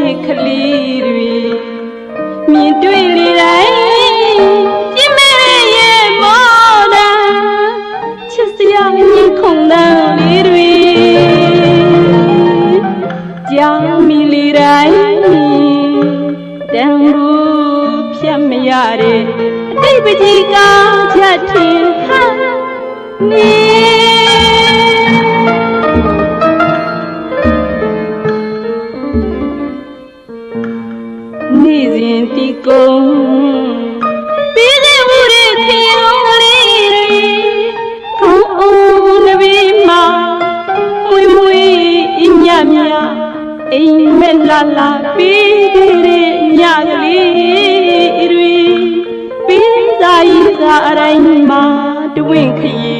ကြတဲ့ကလေးတွေမြင်တွေ့လေတိုင်းပြင်းမဲ့ရဲ့မော်တာချစ်စရာရင်ခုန်တန်းလေးတွေကြောင်မီလေတိုင်းတန်ဘူးဖြတ်မရတဲ့အတိတ်ပကြီးကချက်ထင်ဟာနေ စဉ်တီကုံပြီးတဲ့ဝရခေလုံးလေးတွေခေါင်းအောင်နဘီမှာမွေမွေအညမြအိမ်မက်လာလာပြီးတဲ့ညကလေးတွေပြီးသာဤသာအတိုင်းမှာတဝင့်ခရီးကတ်ကား